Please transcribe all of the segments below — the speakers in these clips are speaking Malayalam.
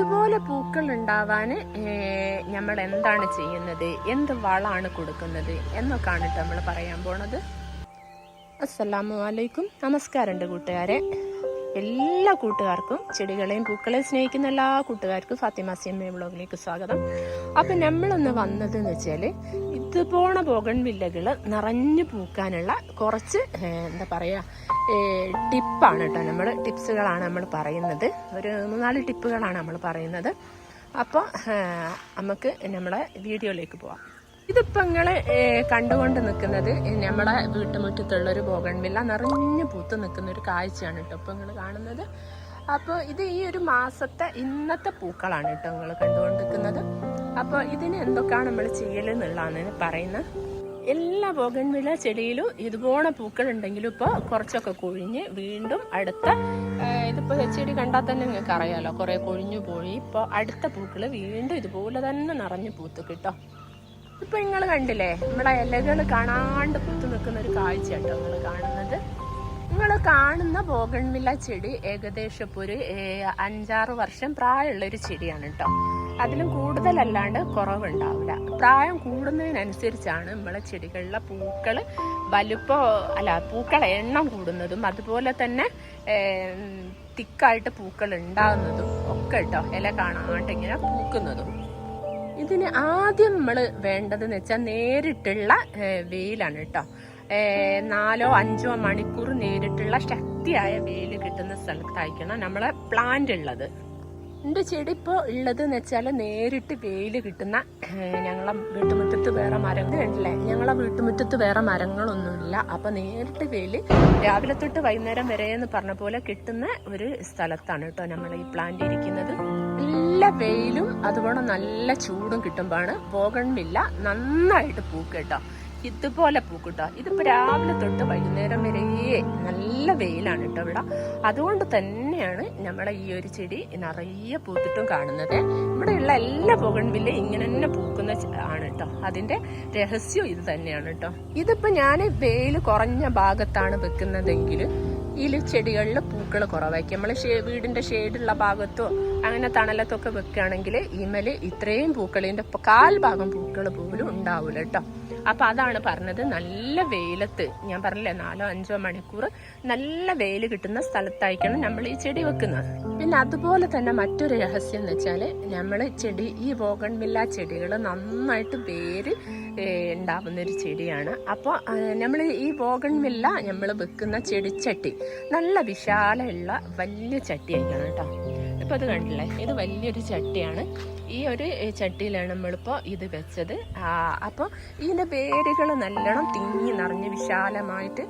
ഇതുപോലെ പൂക്കൾ ഉണ്ടാവാൻ നമ്മൾ എന്താണ് ചെയ്യുന്നത്? എന്ത് വളമാണ് കൊടുക്കുന്നത്? എന്നൊക്കെയാണ് നമ്മൾ പറയാൻ പോണത്. അസ്സലാമു അലൈക്കും. നമസ്കാരമുണ്ട് കൂട്ടുകാരെ. എല്ലാ കൂട്ടുകാർക്കും ചെടികളെയും പൂക്കളെയും സ്നേഹിക്കുന്ന എല്ലാ കൂട്ടുകാർക്കും ഫാത്തിമ സിയമ്മ വ്ളോഗിലേക്ക് സ്വാഗതം. അപ്പം നമ്മളൊന്ന് വന്നതെന്ന് വെച്ചാൽ ഇതുപോണ പോകൺ വില്ലകൾ നിറഞ്ഞു പൂക്കാനുള്ള കുറച്ച് എന്താ പറയുക ടിപ്പാണ് കേട്ടോ നമ്മൾ ടിപ്സുകളാണ് നമ്മൾ പറയുന്നത്. ഒരു മൂന്നാൽ ടിപ്പുകളാണ് നമ്മൾ പറയുന്നത്. അപ്പോൾ നമുക്ക് നമ്മളെ വീഡിയോയിലേക്ക് പോവാം. ഇതിപ്പോൾ നിങ്ങൾ കണ്ടുകൊണ്ട് നിൽക്കുന്നത് നമ്മളെ വീട്ടുമുറ്റത്തുള്ള ഒരു ബോഗൺവില്ല നിറഞ്ഞു പൂത്ത് നിൽക്കുന്ന ഒരു കാഴ്ചയാണ് കേട്ടോ ഇപ്പോൾ നിങ്ങൾ കാണുന്നത്. അപ്പോൾ ഇത് ഈ ഒരു മാസത്തെ ഇന്നത്തെ പൂക്കളാണ് കേട്ടോ നിങ്ങൾ കണ്ടുകൊണ്ട് നിൽക്കുന്നത് അപ്പോൾ ഇതിന് എന്തൊക്കെയാണ് നമ്മൾ ചെയ്യലെന്നുള്ളതാണ് പറയുന്നത്. എല്ലാ ബോഗൻവില ചെടിയിലും ഇതുപോലെ പൂക്കൾ ഉണ്ടെങ്കിലും ഇപ്പോൾ കുറച്ചൊക്കെ കൊഴിഞ്ഞ് വീണ്ടും അടുത്ത ഇതിപ്പോ ചെടി കണ്ടാൽ തന്നെ നിങ്ങൾക്ക് അറിയാലോ കുറെ കൊഴിഞ്ഞു പോയി. ഇപ്പോൾ അടുത്ത പൂക്കൾ വീണ്ടും ഇതുപോലെ തന്നെ നിറഞ്ഞു പൂത്ത് കിട്ടോ. ഇപ്പൊ നിങ്ങൾ കണ്ടില്ലേ നമ്മളെ ഇലകൾ കാണാണ്ട് പൂത്ത് നിൽക്കുന്ന ഒരു കാഴ്ച കേട്ടോ നിങ്ങൾ കാണുന്നത്. കാണുന്ന ബോഗൺവില്ല ചെടി ഏകദേശം ഒരു അഞ്ചാറ് വർഷം പ്രായമുള്ള ഒരു ചെടിയാണ് കേട്ടോ അതിലും കൂടുതലല്ലാണ്ട് കുറവുണ്ടാവില്ല. പ്രായം കൂടുന്നതിനനുസരിച്ചാണ് നമ്മളെ ചെടികളിലെ പൂക്കൾ വലുപ്പോ അല്ല പൂക്കളെ എണ്ണം കൂടുന്നതും അതുപോലെ തന്നെ തിക്കായിട്ട് പൂക്കൾ ഉണ്ടാകുന്നതും ഒക്കെ കേട്ടോ ഇല കാണാണ്ട് ഇങ്ങനെ പൂക്കുന്നതും. ഇതിന് ആദ്യം നമ്മൾ വേണ്ടതെന്ന് വെച്ചാൽ നേരിട്ടുള്ള വെയിലാണ് കേട്ടോ നാലോ അഞ്ചോ മണിക്കൂർ നേരിട്ടുള്ള ശക്തിയായ വെയിൽ കിട്ടുന്ന സ്ഥലത്തായിരിക്കണം നമ്മളെ പ്ലാന്റ് ഉള്ളത്. എന്റെ ചെടി ഇപ്പോൾ ഉള്ളത് എന്ന് വെച്ചാൽ നേരിട്ട് വെയിൽ കിട്ടുന്ന ഞങ്ങളെ വീട്ടുമുറ്റത്ത് വേറെ മരങ്ങൾ കണ്ടില്ലേ ഞങ്ങളെ വീട്ടുമുറ്റത്ത് വേറെ മരങ്ങളൊന്നുമില്ല. അപ്പോൾ നേരിട്ട് വെയിൽ രാവിലെ തൊട്ട് വൈകുന്നേരം വരെ എന്ന് പറഞ്ഞ പോലെ കിട്ടുന്ന ഒരു സ്ഥലത്താണ് കേട്ടോ നമ്മൾ ഈ പ്ലാന്റ് ഇരിക്കുന്നത്. നല്ല വെയിലും അതുപോലെ നല്ല ചൂടും കിട്ടുമ്പോഴാണ് ബോഗൺവില്ല നന്നായിട്ട് പൂക്ക് കേട്ടോ. ഇതുപോലെ പൂക്കുട്ടോ. ഇതിപ്പോ രാവിലെ തൊട്ട് വൈകുന്നേരം വരെ നല്ല വെയിലാണ് കേട്ടോ ഇവിടെ. അതുകൊണ്ട് തന്നെയാണ് നമ്മളെ ഈ ഒരു ചെടി നിറയെ പൂത്തിട്ടും കാണുന്നത്. ഇവിടെയുള്ള എല്ലാ പുകൺവില്ലും ഇങ്ങനെ തന്നെ പൂക്കുന്ന ആണ് കേട്ടോ അതിന്റെ രഹസ്യം ഇത് തന്നെയാണ് കേട്ടോ ഇതിപ്പോ ഞാൻ വെയിൽ കുറഞ്ഞ ഭാഗത്താണ് വെക്കുന്നതെങ്കിൽ ഈ ചെടികളിൽ പൂക്കൾ കുറവായിരിക്കും. നമ്മൾ വീടിന്റെ ഷെയ്ഡുള്ള ഭാഗത്തോ അങ്ങനെ തണലത്തൊക്കെ വെക്കുകയാണെങ്കിൽ ഈമൽ ഇത്രയും പൂക്കളിന്റെ പ- കാൽ ഭാഗം പൂക്കൾ പോലും ഉണ്ടാവൂല കേട്ടോ അപ്പൊ അതാണ് പറഞ്ഞത്. നല്ല വെയിലത്ത് ഞാൻ പറഞ്ഞില്ലേ നാലോ അഞ്ചോ മണിക്കൂർ നല്ല വെയിൽ കിട്ടുന്ന സ്ഥലത്തായിരിക്കണം നമ്മൾ ഈ ചെടി വെക്കുന്നത് പിന്നെ അതുപോലെ തന്നെ മറ്റൊരു രഹസ്യം എന്ന് വെച്ചാൽ നമ്മൾ ചെടി ഈ ബോഗൺമില്ല ചെടികൾ നന്നായിട്ട് വേര് ഉണ്ടാവുന്ന ഒരു ചെടിയാണ്. അപ്പോൾ നമ്മൾ ഈ ബോഗൺമില്ല നമ്മൾ വെക്കുന്ന ചെടിച്ചട്ടി നല്ല വിശാലമുള്ള വലിയ ചട്ടിയായിരിക്കണം കേട്ടോ. ഇപ്പൊ അത് കണ്ടില്ലേ? ഇത് വലിയൊരു ചട്ടിയാണ്. ഈ ഒരു ചട്ടിയിലാണ് നമ്മളിപ്പോൾ ഇത് വെച്ചത്. അപ്പോൾ ഇതിന്റെ വേരുകൾ നല്ലോണം തിങ്ങി നിറഞ്ഞ് വിശാലമായിട്ട്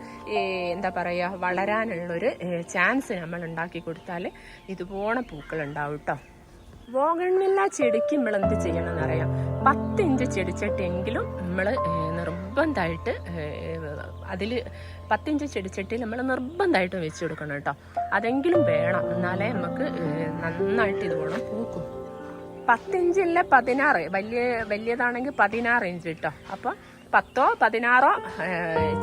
എന്താ പറയുക വളരാനുള്ളൊരു ചാൻസ് നമ്മൾ ഉണ്ടാക്കി കൊടുത്താൽ ഇതുപോലെ പൂക്കൾ ഉണ്ടാവും കേട്ടോ ബോഗൺവില്ല ചെടിക്ക് നമ്മൾ എന്ത് ചെയ്യണം എന്നറിയാം പത്ത് ഇഞ്ച് ചെടിച്ചട്ടിയെങ്കിലും നമ്മൾ നിർബന്ധമായിട്ട് അതിൽ പത്തിഞ്ച് ചെടിച്ചട്ടിയിൽ നമ്മൾ നിർബന്ധമായിട്ടും വെച്ച് കൊടുക്കണം കേട്ടോ. അതെങ്കിലും വേണം. എന്നാലേ നമുക്ക് നന്നായിട്ട് ഇത് വേണം പൂക്കും. പത്തിഞ്ചില്ല പതിനാറ്. വലിയ വലിയതാണെങ്കിൽ പതിനാറ് ഇഞ്ച് കേട്ടോ. അപ്പോൾ പത്തോ പതിനാറോ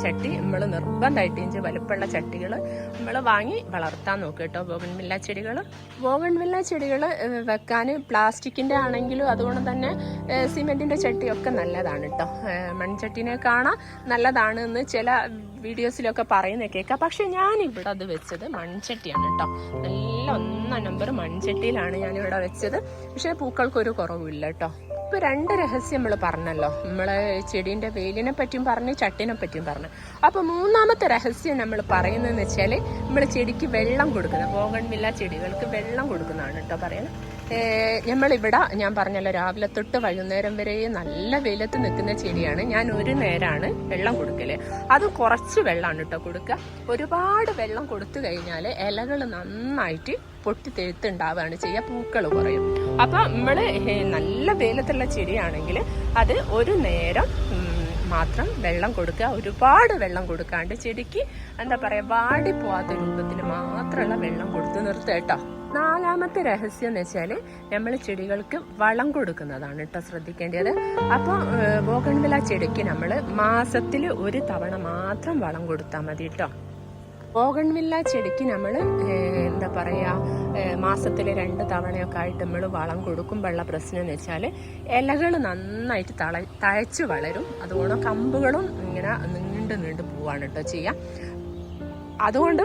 ചട്ടി നമ്മൾ നിർബന്ധമായിട്ട് ഇഞ്ച് വലുപ്പമുള്ള ചട്ടികൾ നമ്മൾ വാങ്ങി വളർത്താൻ നോക്കുക കേട്ടോ. ബോഗൺവില്ല ചെടികൾ ബോഗൺവില്ല ചെടികൾ വെക്കാൻ പ്ലാസ്റ്റിക്കിന്റെ ആണെങ്കിലും അതുകൊണ്ട് തന്നെ സിമെന്റിന്റെ ചട്ടിയൊക്കെ നല്ലതാണ് കേട്ടോ. മൺചട്ടിനെ കാണാൻ നല്ലതാണ് എന്ന് ചില വീഡിയോസിലൊക്കെ പറയുന്ന കേൾക്കാം പക്ഷെ ഞാൻ ഇവിടെ അത് വെച്ചത് മൺചട്ടിയാണ് കേട്ടോ. നല്ല ഒന്നാം നമ്പർ മൺചട്ടിയിലാണ് ഞാനിവിടെ വെച്ചത്. പക്ഷേ പൂക്കൾക്കൊരു കുറവില്ല കേട്ടോ. ഇപ്പൊ രണ്ട് രഹസ്യം നമ്മൾ പറഞ്ഞല്ലോ. നമ്മളെ ചെടീന്റെ വേലിനെ പറ്റിയും പറഞ്ഞു ചട്ടിനെ പറ്റിയും പറഞ്ഞു. അപ്പോൾ മൂന്നാമത്തെ രഹസ്യം നമ്മൾ പറയുന്നതെന്ന് വെച്ചാൽ നമ്മൾ ചെടിക്ക് വെള്ളം കൊടുക്കുന്നത്. ബോഗൺവില്ല ചെടികൾക്ക് വെള്ളം കൊടുക്കുന്നതാണ് കേട്ടോ പറയുന്നത്. നമ്മളിവിടെ ഞാൻ പറഞ്ഞല്ലോ രാവിലെ തൊട്ട് വൈകുന്നേരം വരെ നല്ല വെയിലത്ത് നിൽക്കുന്ന ചെടിയാണ്. ഞാൻ ഒരു നേരാണ് വെള്ളം കൊടുക്കൽ. അത് കുറച്ച് വെള്ളമാണ് കേട്ടോ കൊടുക്കുക. ഒരുപാട് വെള്ളം കൊടുത്തു കഴിഞ്ഞാൽ ഇലകൾ നന്നായിട്ട് പൊട്ടി തെഴുത്തുണ്ടാവുകയാണ് ചെയ്യുക. പൂക്കൾ കുറയും. അപ്പൊ നമ്മൾ നല്ല വെയിലത്തുള്ള ചെടിയാണെങ്കിൽ അത് ഒരു നേരം മാത്രം വെള്ളം കൊടുക്കുക. ഒരുപാട് വെള്ളം കൊടുക്കാണ്ട് ചെടിക്ക് എന്താ പറയാ വാടിപ്പോവാത്ത രൂപത്തിൽ മാത്രമുള്ള വെള്ളം കൊടുത്ത് നിർത്തുക കേട്ടോ. നാലാമത്തെ രഹസ്യം എന്ന് വെച്ചാൽ നമ്മൾ ചെടികൾക്ക് വളം കൊടുക്കുന്നതാണ് കേട്ടോ ശ്രദ്ധിക്കേണ്ടത്. അപ്പോൾ ബോഗൺവില ചെടിക്ക് നമ്മൾ മാസത്തിൽ ഒരു തവണ മാത്രം വളം കൊടുത്താൽ മതി കേട്ടോ. ബോഗൺവില്ല ചെടിക്ക് നമ്മൾ എന്താ പറയുക മാസത്തിൽ രണ്ട് തവണയൊക്കെ ആയിട്ട് നമ്മൾ വളം കൊടുക്കുമ്പോഴുള്ള പ്രശ്നം എന്ന് വെച്ചാൽ ഇലകൾ നന്നായിട്ട് തള തഴച്ച് വളരും. അതുകൊണ്ട് കമ്പുകളും ഇങ്ങനെ നീണ്ട് നീണ്ട് പോവാണ് കേട്ടോ ചെയ്യുക അതുകൊണ്ട്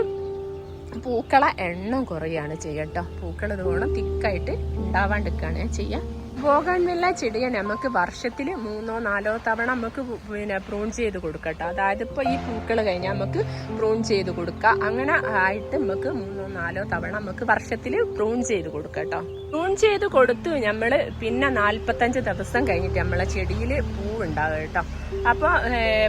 പൂക്കളെ എണ്ണം കുറയാണ് ചെയ്യട്ടോ പൂക്കൾ ഇതുകൊണ്ട് തിക്കായിട്ട് ഉണ്ടാവാണ്ടിരിക്കുകയാണ് ചെയ്യുക. ബോഗൺവില്ല ചെടിയെ നമുക്ക് വർഷത്തിൽ മൂന്നോ നാലോ തവണ നമുക്ക് പിന്നെ പ്രൂൺ ചെയ്ത് കൊടുക്കട്ടോ. അതായത് ഇപ്പോൾ ഈ പൂക്കൾ കഴിഞ്ഞാൽ നമുക്ക് പ്രൂൺ ചെയ്ത് കൊടുക്കുക അങ്ങനെ ആയിട്ട് നമുക്ക് മൂന്നോ നാലോ തവണ നമുക്ക് വർഷത്തിൽ പ്രൂൺ ചെയ്ത് കൊടുക്കട്ടോ. പ്രൂൺ ചെയ്ത് കൊടുത്തു നമ്മൾ പിന്നെ നാൽപ്പത്തഞ്ച് ദിവസം കഴിഞ്ഞിട്ട് നമ്മളെ ചെടിയിൽ പൂവുണ്ടാകും കേട്ടോ. അപ്പോൾ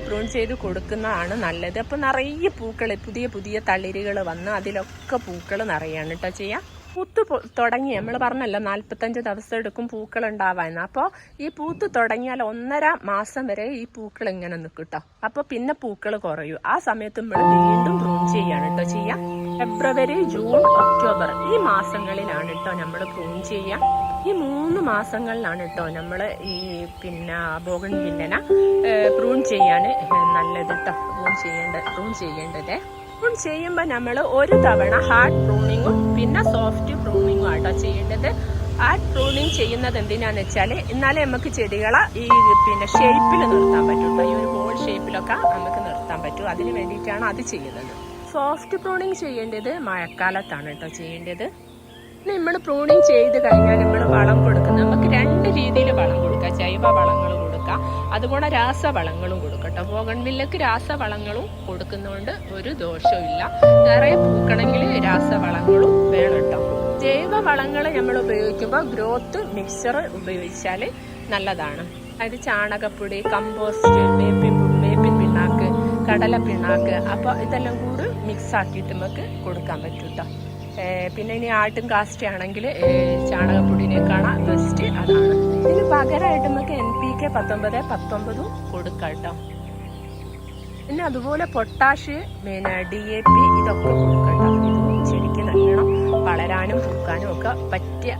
പ്രൂൺ ചെയ്ത് കൊടുക്കുന്നതാണ് നല്ലത്. അപ്പോൾ നിറയെ പൂക്കൾ പുതിയ പുതിയ തളിരുകൾ വന്ന് അതിലൊക്കെ പൂക്കൾ നിറയാണ് കേട്ടോ ചെയ്യാം. പൂത്ത് തുടങ്ങി. നമ്മൾ പറഞ്ഞല്ലോ നാൽപ്പത്തഞ്ച് ദിവസം എടുക്കും പൂക്കൾ ഉണ്ടാവാൻ അപ്പോൾ ഈ പൂത്ത് തുടങ്ങിയാൽ ഒന്നര മാസം വരെ ഈ പൂക്കൾ ഇങ്ങനെ നിൽക്കും കേട്ടോ അപ്പോൾ പിന്നെ പൂക്കൾ കുറയൂ. ആ സമയത്ത് നമ്മൾ വീണ്ടും പ്രൂൺ ചെയ്യാണ് കേട്ടോ ചെയ്യാം. ഫെബ്രുവരി ജൂൺ ഒക്ടോബർ ഈ മാസങ്ങളിലാണ് കേട്ടോ നമ്മൾ പ്രൂൺ ചെയ്യാം. ഈ മൂന്ന് മാസങ്ങളിലാണ് കേട്ടോ നമ്മൾ ഈ പിന്നെ ബോഗൺ വില്ലന പ്രൂൺ ചെയ്യാൻ നല്ലത് കേട്ടോ പ്രൂൺ ചെയ്യേണ്ടത് പ്രൂൺ ചെയ്യേണ്ടത്. പ്രൂൺ ചെയ്യുമ്പോൾ നമ്മൾ ഒരു തവണ ഹാർഡ് പ്രൂണിങ്ങും പിന്നെ സോഫ്റ്റ് പ്രൂണിങ്ങും ആട്ടോ ചെയ്യേണ്ടത്. ഹാർഡ് പ്രൂണിങ് ചെയ്യുന്നത് എന്തിനാന്ന് വെച്ചാൽ എന്നാലേ നമുക്ക് ചെടികളെ ഈ പിന്നെ ഷേപ്പിൽ നിർത്താൻ പറ്റും ഈ ഒരു ബോൾ ഷേപ്പിലൊക്കെ നമുക്ക് നിർത്താൻ പറ്റും. അതിന് വേണ്ടിയിട്ടാണ് അത് ചെയ്യുന്നത്. സോഫ്റ്റ് പ്രൂണിങ് ചെയ്യേണ്ടത് മഴക്കാലത്താണ് കേട്ടോ ചെയ്യേണ്ടത്. നമ്മൾ പ്രൂണിങ് ചെയ്ത് കഴിഞ്ഞാൽ നമ്മൾ വളം കൊടുക്കുന്നത് നമുക്ക് രണ്ട് വളങ്ങൾ കൊടുക്കാം അതുപോലെ രാസവളങ്ങളും കൊടുക്കട്ടോ ബോഗൺവില്ലക്ക് രാസവളങ്ങളും കൊടുക്കുന്നതുകൊണ്ട് ഒരു ദോഷവും ഇല്ല നിറയെ പൂക്കണമെങ്കിൽ രാസവളങ്ങളും വേണം കേട്ടോ. ജൈവ വളങ്ങൾ നമ്മൾ ഉപയോഗിക്കുമ്പോൾ ഗ്രോത്ത് മിക്സർ ഉപയോഗിച്ചാൽ നല്ലതാണ്. അതായത് ചാണകപ്പൊടി കമ്പോസ്റ്റ് വേപ്പിൻ വേപ്പിൻ പിണ്ണാക്ക് കടല പിണ്ണാക്ക് അപ്പോൾ ഇതെല്ലാം കൂടി മിക്സ് ആക്കിയിട്ട് നമുക്ക് കൊടുക്കാൻ പറ്റും കേട്ടോ. പിന്നെ ഇനി ആട്ടും കാസ്റ്റ് ആണെങ്കിൽ ചാണകപ്പൊടിനേക്കാണ് ബെസ്റ്റ് അതാണ്. ഇതിന് പകരമായിട്ട് നമുക്ക് എൻ പി കെ പത്തൊമ്പത് പത്തൊമ്പതും പിന്നെ അതുപോലെ പൊട്ടാഷ് പിന്നെ ഡി എ പി ഇതൊക്കെ കൊടുക്കട്ടോ. കേട്ടോ ഇത് നല്ലോണം വളരാനും പൂക്കാനും ഒക്കെ പറ്റിയ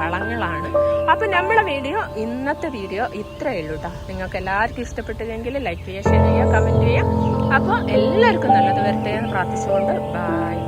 വളങ്ങളാണ്. അപ്പൊ നമ്മളെ വീഡിയോ ഇന്നത്തെ വീഡിയോ ഇത്രയേ ഉള്ളൂ കേട്ടോ നിങ്ങൾക്ക് എല്ലാവർക്കും ഇഷ്ടപ്പെട്ടില്ലെങ്കിൽ ലൈക്ക് ചെയ്യുക ഷെയർ ചെയ്യുക കമന്റ് ചെയ്യുക. അപ്പോൾ എല്ലാവർക്കും നല്ലത് വരട്ടെ എന്ന് പ്രാർത്ഥിച്ചുകൊണ്ട് ബൈ